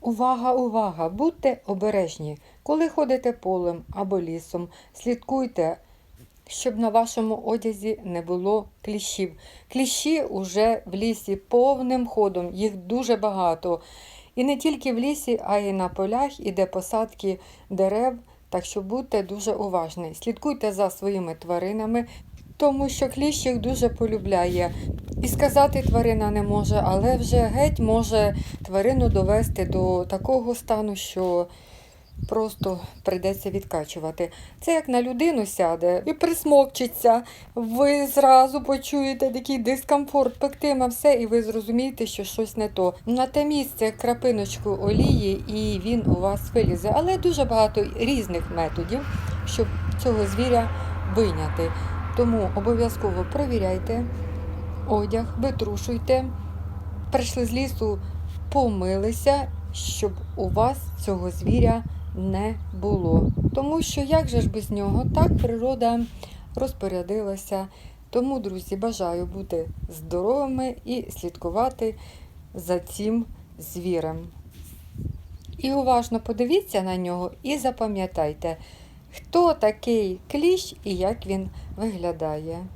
Увага, увага! Будьте обережні. Коли ходите полем або лісом, слідкуйте, щоб на вашому одязі не було кліщів. Кліщі уже в лісі повним ходом, їх дуже багато. І не тільки в лісі, а й на полях, і де посадки дерев. Так що будьте дуже уважні. Слідкуйте за своїми тваринами, тому що кліщ їх дуже полюбляє. І сказати тварина не може, але вже геть може тварину довести до такого стану, що просто прийдеться відкачувати. Це як на людину сяде і присмокчиться. Ви зразу почуєте такий дискомфорт, пектима, все, і ви зрозумієте, що щось не то. На те місце крапиночку олії, і він у вас вилізе. Але дуже багато різних методів, щоб цього звіря вийняти. Тому обов'язково провіряйте одяг, витрушуйте. Прийшли з лісу, помилися, щоб у вас цього звіря не було. Тому що як же ж без нього? Так природа розпорядилася. Тому, друзі, бажаю бути здоровими і слідкувати за цим звірем. І уважно подивіться на нього і запам'ятайте, хто такий кліщ і як він виглядає.